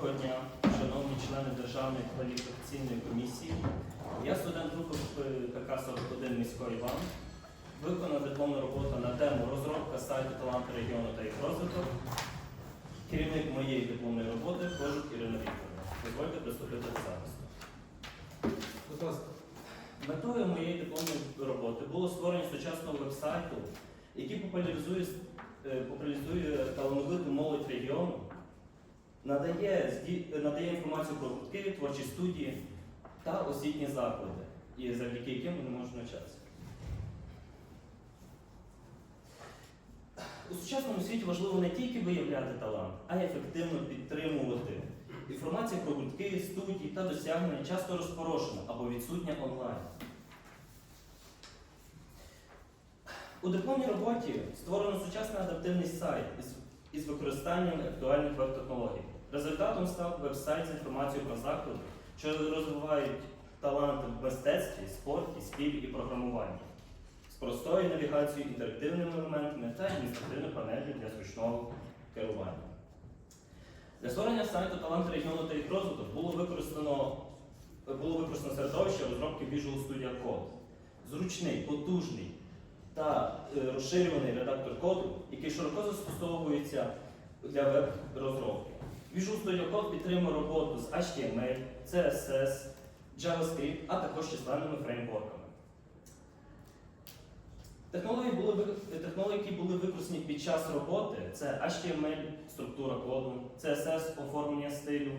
Доброго дня, шановні члени Державної кваліфікаційної комісії. Я студент групи ПК 41 міської ВАН. Виконана дипломна робота на тему розробка сайту таланти регіону та їх розвиток. Керівник моєї дипломної роботи Кожух Ірина Вікторовна. Дозвольте приступити до запису. Будь ласка. Метою моєї дипломної роботи було створення сучасного вебсайту, який популяризує, е, популяризує талановиту молодь регіону, надає, надає інформацію про гуртки, творчі студії та освітні заклади, і завдяки яким вони можуть навчатися. У сучасному світі важливо не тільки виявляти талант, а й ефективно підтримувати. Інформація про гуртки, студії та досягнення часто розпорошена або відсутня онлайн. У дипломній роботі створено сучасний адаптивний сайт із, використанням актуальних веб-технологій. Результатом став веб-сайт з інформацією про заклади, що розвивають таланти в мистецтві, спорті, співі і програмуванні, з простою навігацією, інтерактивними елементами та адміністративною панелью для зручного керування. Для створення сайту таланти регіону та їх розвиток було використано, було використано середовище розробки Visual Studio Code. Зручний, потужний та е, розширюваний редактор коду, який широко застосовується для веб-розробки. Visual Studio Code підтримує роботу з HTML, CSS, JavaScript, а також численними фреймворками. Технології, були, технології, які були використані під час роботи, це HTML, структура коду, CSS, оформлення стилю,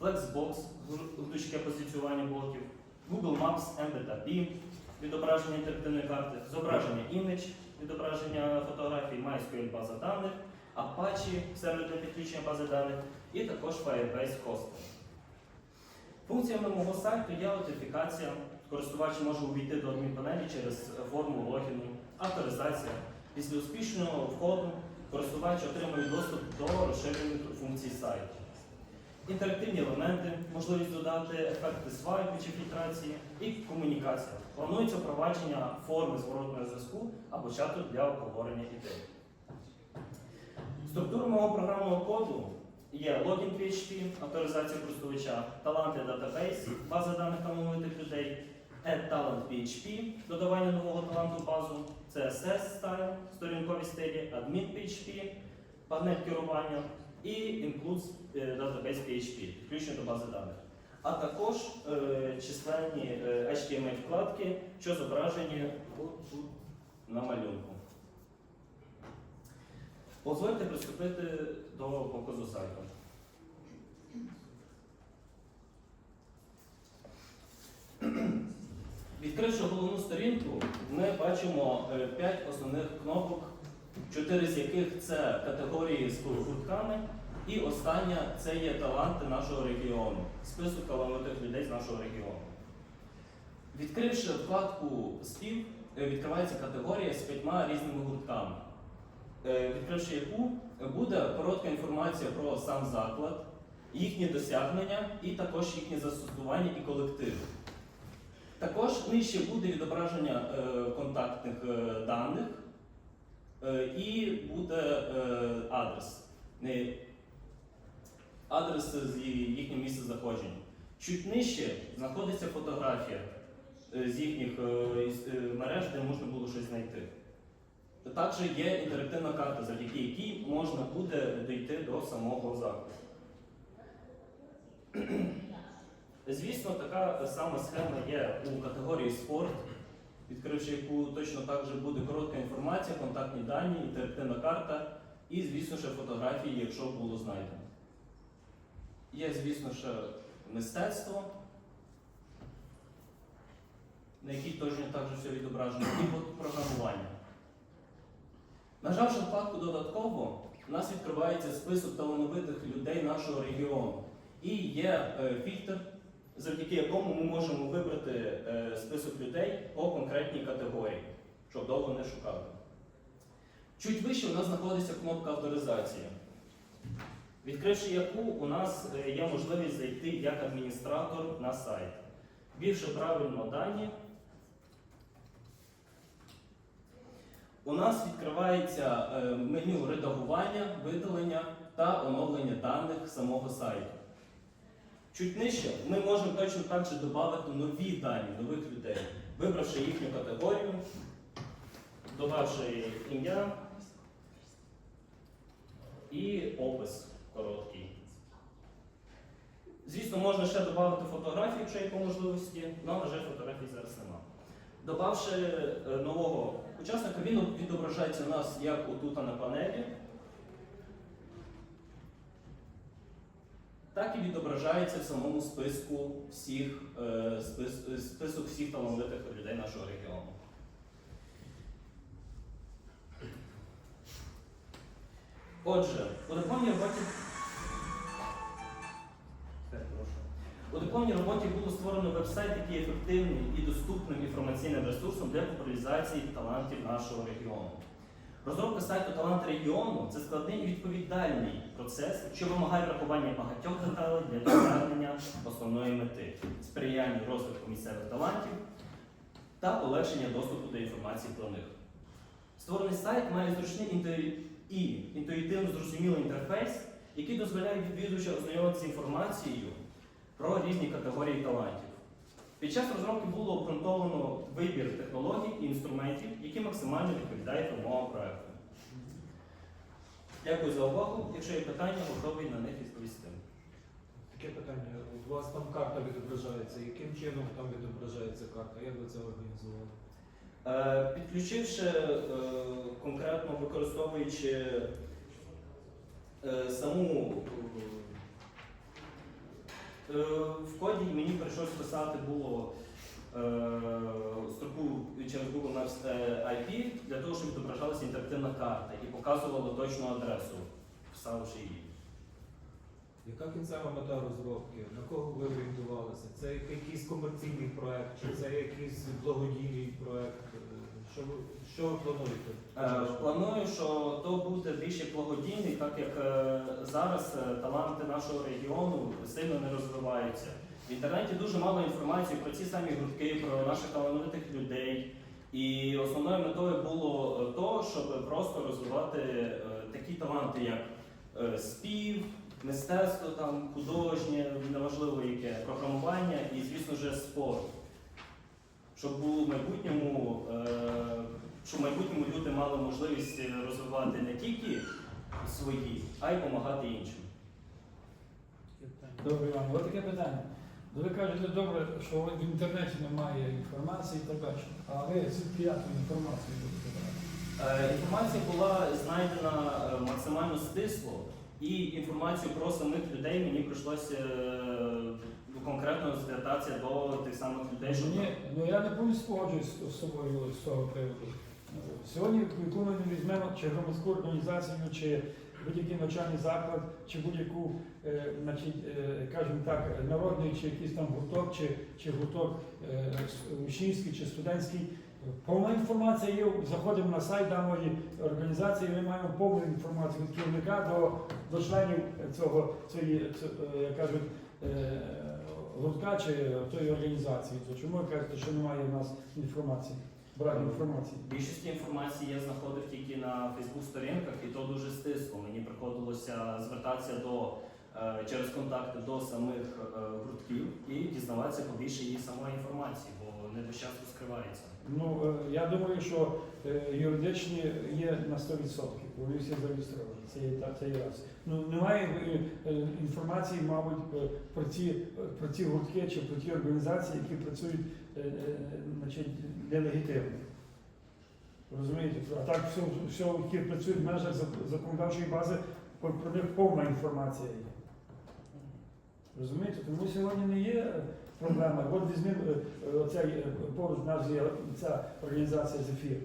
Flexbox, гнучке позиціювання блоків, Google Maps, MB та BIM, відображення інтерактивної карти, зображення імідж, відображення фотографій, MySQL база даних, Apache, сервер для підключення бази даних, і також Firebase Hosting. Функціями мого сайту є аутентифікація. Користувач може увійти до адмінпанелі через форму логіну, авторизація. Після успішного входу користувач отримує доступ до розширених функцій сайту. Інтерактивні елементи, можливість додати ефекти свайпу чи фільтрації і комунікація. Планується впровадження форми зворотного зв'язку або чату для обговорення ідей. Структура мого програмного коду є логін PHP, авторизація користувача, таланти database, база даних талановитих людей, Add Talent PHP, додавання нового таланту в базу, CSS style, сторінкові стилі, Admin PHP, панель керування і Includes Database PHP, підключення до бази даних. А також е, численні е, HTML вкладки, що зображені на малюнку. Дозвольте приступити до показу сайту. Відкривши головну сторінку, ми бачимо 5 основних кнопок, 4 з яких це категорії з гуртками, і остання це є таланти нашого регіону, список талановитих людей з нашого регіону. Відкривши вкладку спів, е, відкривається категорія з п'ятьма різними гуртками. Е, Відкривши яку, буде коротка інформація про сам заклад, їхні досягнення і також їхнє застосування і колективи. Також нижче буде відображення е, контактних е, даних і буде адрес. Адрес з їхнім місцем знаходження. Чуть нижче знаходиться фотографія з їхніх мереж, де можна було щось знайти. Також є інтерактивна карта, завдяки якій можна буде дійти до самого закладу. Звісно, така сама схема є у категорії спорт, відкривши яку точно так же буде коротка інформація, контактні дані, інтерактивна карта і, звісно, ще фотографії, якщо було знайдено. Є, звісно, ще мистецтво, на якій точно так же все відображено, і програмування. Нажавши вкладку додатково, у нас відкривається список талановитих людей нашого регіону. І є е, фільтр, завдяки якому ми можемо вибрати е, список людей по конкретній категорії, щоб довго не шукати. Чуть вище у нас знаходиться кнопка авторизація, відкривши яку у нас е, є можливість зайти як адміністратор на сайт. Ввівши правильно дані, у нас відкривається е, меню редагування, видалення та оновлення даних самого сайту. Чуть нижче ми можемо точно так же додати нові дані, нових людей, вибравши їхню категорію, додавши ім'я і опис короткий. Звісно, можна ще додати фотографії, якщо є по можливості, але, жаль, фотографій зараз нема. Добавши е, нового учасника, він відображається у нас як отут на панелі, так і відображається в самому списку всіх, е, спис, е, список всіх талановитих людей нашого регіону. Отже, у роботі. У дипломній роботі було створено веб-сайт, який ефективним і доступним інформаційним ресурсом для популяризації талантів нашого регіону. Розробка сайту Талант регіону це складний і відповідальний процес, що вимагає врахування багатьох деталей для досягнення основної мети сприяння розвитку місцевих талантів та полегшення доступу до інформації про них. Створений сайт має зручний і інтуїтивно зрозумілий інтерфейс, який дозволяє відвідувачам ознайомитися інформацією про різні категорії талантів. Під час розробки було обґрунтовано вибір технологій і інструментів, які максимально відповідають вимогам проекту. Дякую за увагу. Якщо є питання, готовий на них відповісти. Таке питання. У вас там карта відображається. Яким чином там відображається карта? Як ви це організували? Е, Підключивши е, конкретно використовуючи е, саму в коді мені прийшлось писати було е, строку через Google Maps е, IP для того, щоб відображалася інтерактивна карта і показувала точну адресу, вставивши її. Яка кінцева мета розробки? На кого ви орієнтувалися? Це якийсь комерційний проект, чи це якийсь благодійний проект? Що ви, що ви плануєте? Е, Планую, що то буде більше благодійний, так як е, зараз е, таланти нашого регіону сильно не розвиваються. В інтернеті дуже мало інформації про ці самі гуртки, про наших талановитих людей. І основною метою було е, то, щоб просто розвивати е, такі таланти, як е, спів, мистецтво, там, художнє, неважливо яке, програмування і, звісно ж, спорт. Щоб у майбутньому, е, щоб в майбутньому люди мали можливість е, розвивати не тільки свої, а й допомагати іншим. Добре, Іван, ось таке питання. Ви кажете, добре, що в інтернеті немає інформації і так далі. А ви звідки як ви інформацію будете брати? Е, Інформація була знайдена е, максимально стисло, і інформацію про самих людей мені прийшлося е, конкретно звертатися до тих самих людей, щоб Ні, ну я не повністю погоджуюсь з тобою з того приводу. Сьогодні, яку ми візьмемо, чи громадську організацію, чи будь-який навчальний заклад, чи будь-яку, е, значить, е, кажемо так, народний, чи якийсь там гурток, чи, чи гурток е, учнівський, чи студентський. Повна інформація є, заходимо на сайт даної організації, ми маємо повну інформацію від керівника до, до членів цього, цієї, кажуть, гуртка чи тої організації. То чому ви кажете, що немає у нас інформації, брати інформації? Більшість інформації я знаходив тільки на Фейсбук-сторінках, і то дуже стисло. Мені приходилося звертатися до через контакти до самих е, гуртків і дізнаватися побільше її самої інформації, бо не весь час розкривається. Ну, е, я думаю, що е, юридичні є на 100%, вони всі зареєстровані. Це є це є раз. Ну немає е, е, інформації, мабуть, е, про ці е, про ці гуртки чи про ті організації, які працюють е, е, значить, нелегітимно. Розумієте? А так все, все які працюють в межах законодавчої бази, про них повна інформація є. Розумієте? Тому сьогодні не є е, проблема. От візьмемо е, е, оцей поруч нас є ця організація Зефір.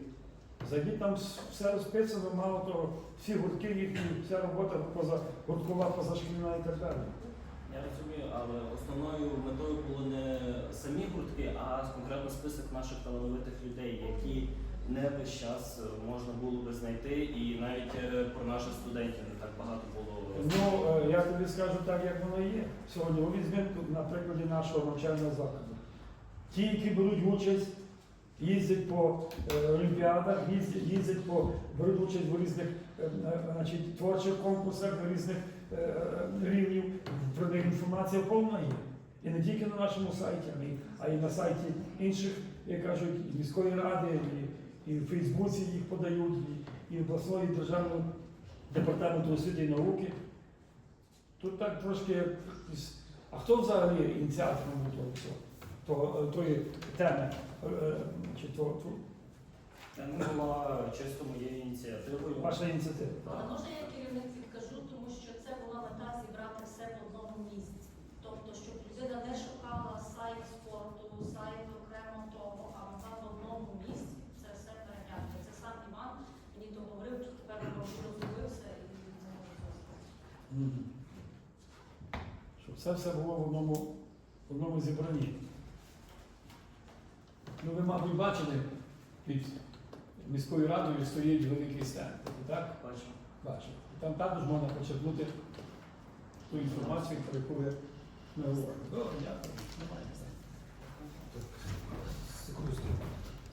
Зайдіть там все розписано, мало того, всі гуртки їхні, вся робота поза гурткова, позашкільна і так далі. Я розумію, але основною метою було не самі гуртки, а конкретно список наших талановитих людей, які не весь час можна було би знайти, і навіть про наших студентів не так багато було. Я тобі скажу так, як воно є. Сьогодні ми візьмемо на прикладі нашого навчального закладу. Ті, які беруть участь їздять по е, олімпіадах, їздять, їздять по беруть участь в різних е, е, значить, творчих конкурсах різних е, е, рівнів. Про них інформація повна є. І не тільки на нашому сайті, а й- на сайті інших, як кажуть, міської ради, і, і в Фейсбуці їх подають, і, і обласної державного департаменту освіти і науки. Тут так трошки. А хто взагалі ініціатором був того всього? Е, тої теми? е, Чи то, то... Це не була чисто моєю ініціативою. ваша ініціатива? Але можна я керівник підкажу, тому що це була мета зібрати все в одному місці. Тобто, щоб людина не шукала сайт спорту, сайт окремо того, а могла в одному місці це все переняти. Це сам Іван мені то говорив, що тепер він розробився і він це може зробити. Це все було в одному, в одному зібранні. Ну, ви, мабуть, бачили, під міською радою стоїть великий стенд, так? Бачимо. І Там також можна почерпнути ту інформацію, про яку ви ми говоримо. Добре, дякую. Немає.